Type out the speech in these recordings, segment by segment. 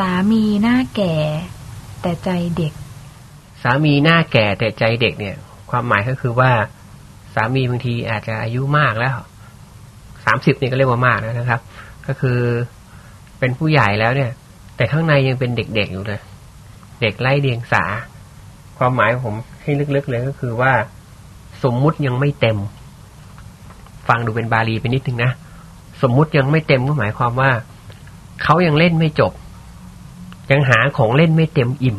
สามีหน้าแก่ แต่ใจเด็ก สามีหน้าแก่แต่ใจเด็กเนี่ย ความหมายก็คือว่าสามีบางทีอาจจะอายุมากแล้วสามสิบนี่ก็เรียกว่ามากแล้วนะครับ ก็คือเป็นผู้ใหญ่แล้วเนี่ย แต่ข้างในยังเป็นเด็กๆอยู่เลยเด็กไล่เดียงสา ความหมายของผมให้ลึกๆเลยก็คือว่า สมมุติยังไม่เต็ม ฟังดูเป็นบาลีไปนิดนึงนะสมมุติยังไม่เต็มก็หมายความว่า เขายังเล่นไม่จบ ยังหาของเล่นไม่เต็มอิ่ม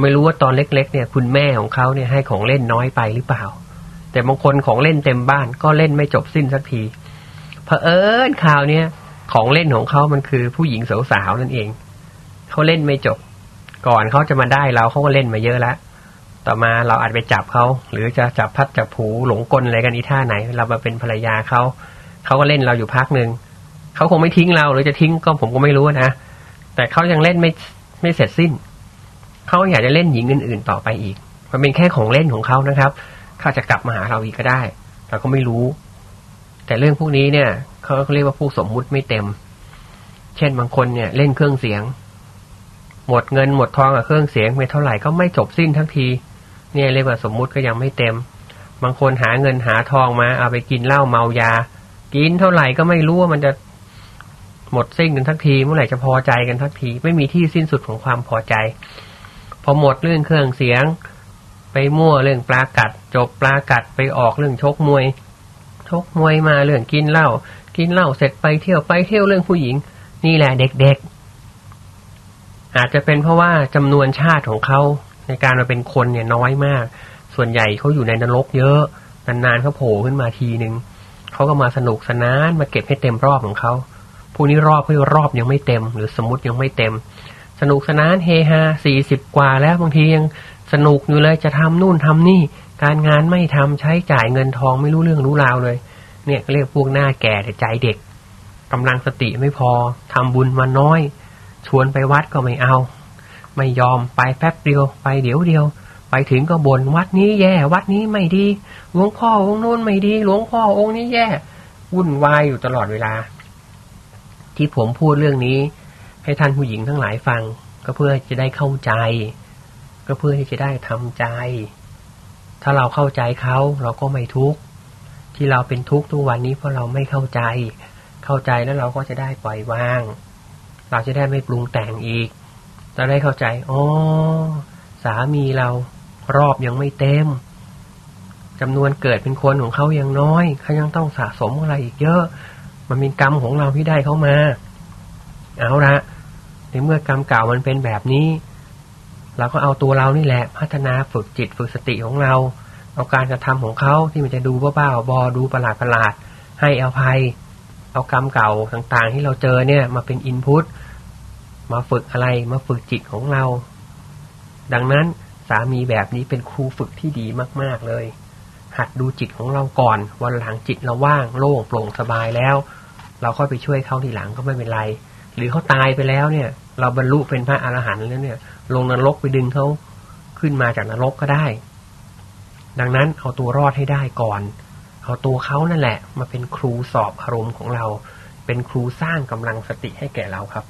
ไม่รู้ว่าตอนเล็ก ๆ เนี่ย คุณแม่ของเขาเนี่ยให้ของเล่นน้อยไปหรือเปล่า แต่บางคนของเล่นเต็มบ้านก็เล่นไม่จบสิ้นสักทีเผอิญข่าวเนี้ยของเล่นของเขามันคือผู้หญิงสาวๆนั่นเองเขาเล่นไม่จบ ก่อนเขาจะมาได้เราเขาก็เล่นมาเยอะแล้วต่อมาเราอาจไปจับเขาหรือจะจับพัดจับผูหลงกลอะไรกันอีท่าไหน เรามาเป็นภรรยาเขาเขาก็เล่นเราอยู่พักหนึ่งเขาคงไม่ทิ้งเราหรือจะทิ้งก็ผมก็ไม่รู้นะ แต่เขายังเล่นไม่ไม่เสร็จสิ้น เขาอยากจะเล่นหญิงอื่นๆต่อไปอีก มันเป็นแค่ของเล่นของเขานะครับเขาจะกลับมาหาเราอีกก็ได้ เราก็ไม่รู้ แต่เรื่องพวกนี้เนี่ยเขาเรียกว่าผู้สมมุติไม่เต็ม เช่นบางคนเนี่ย เล่นเครื่องเสียง หมดเงินหมดทองกับเครื่องเสียงไปเท่าไหร่ก็ไม่จบสิ้นทั้งที เนี่ยเรียกว่าสมมุติก็ยังไม่เต็ม บางคนหาเงินหาทองมาเอาไปกินเหล้าเมายา กินเท่าไหร่ก็ไม่รู้ว่ามันจะ หมดสิ้นกันทักทีเมื่อไหร่จะพอใจกันทักที ไม่มีที่สิ้นสุดของความพอใจ พอหมดเรื่องเครื่องเสียง ไปมั่วเรื่องปลากัด จบปลากัดไปออกเรื่องชกมวย ชกมวยมาเรื่องกินเหล้ากินเหล้าเสร็จไปเที่ยวไปเที่ยวเรื่องผู้หญิง นี่แหละเด็กๆ อาจจะเป็นเพราะว่าจำนวนชาติของเขาในการมาเป็นคนเนี่ยน้อยมาก ส่วนใหญ่เขาอยู่ในนรกเยอะนานๆเขาโผล่ขึ้นมาทีหนึ่งเขาก็มาสนุกสนานมาเก็บให้เต็มรอบของเขา ผู้นี้รอบเพื่อรอบยังไม่เต็ม หรือสมมติยังไม่เต็ม สนุกสนานเฮฮาสี่สิบกว่าแล้วบางทียังสนุกอยู่เลยจะทำนู่นทำนี่ การงานไม่ทำใช้จ่ายเงินทองไม่รู้เรื่องรู้ราวเลย เนี่ยเรียกพวกหน้าแก่แต่ใจเด็กกำลังสติไม่พอทำบุญมาน้อย ชวนไปวัดก็ไม่เอา ไม่ยอมไปแป๊บเดียวไปเดี๋ยวเดียว ไปถึงก็บน่นวัดนี้แย่วัดนี้ไม่ดีหลวงพ่อองค์โน้นไม่ดีหลวงพ่อองค์นี้แย่วุ่นวายอยู่ตลอดเวลา ที่ผมพูดเรื่องนี้ ให้ท่านผู้หญิงทั้งหลายฟัง ก็เพื่อจะได้เข้าใจ ก็เพื่อที่จะได้ทำใจ ถ้าเราเข้าใจเขาเราก็ไม่ทุกข์ที่เราเป็นทุกข์ทุกวันนี้เพราะเราไม่เข้าใจ เข้าใจแล้วเราก็จะได้ปล่อยวาง เราจะได้ไม่ปรุงแต่งอีกเราได้เข้าใจอ๋อสามีเรารอบยังไม่เต็มจำนวนเกิดเป็นคนของเขายังน้อยเขายังต้องสะสมอะไรอีกเยอะ มันเป็นกรรมของเราที่ได้เข้ามา เอาละในเมื่อกรรมเก่ามันเป็นแบบนี้ เราก็เอาตัวเรานี่แหละ พัฒนาฝึกจิตฝึกสติของเรา เอาการกระทำของเขาที่มันจะดูบ้าๆบอดูประหลาดประหลาดให้อภัย เอากรรมเก่าต่างๆ ที่เราเจอเนี่ย มาเป็นอินพุตมาฝึกอะไรมาฝึกจิตของเรา ดังนั้นสามีแบบนี้เป็นครูฝึกที่ดีมาก ๆเลย หัดดูจิตของเราก่อน วันหลังจิตเราว่างโล่งโปร่งสบายแล้ว เราค่อยไปช่วยเขาทีหลังก็ไม่เป็นไร หรือเขาตายไปแล้วเนี่ย เราบรรลุเป็นพระอรหันต์แล้วเนี่ย ลงนรกไปดึงเขาขึ้นมาจากนรกก็ได้ ดังนั้นเอาตัวรอดให้ได้ก่อน เอาตัวเขานั่นแหละ มาเป็นครูสอบอารมณ์ของเรา เป็นครูสร้างกำลังสติให้แก่เราครับ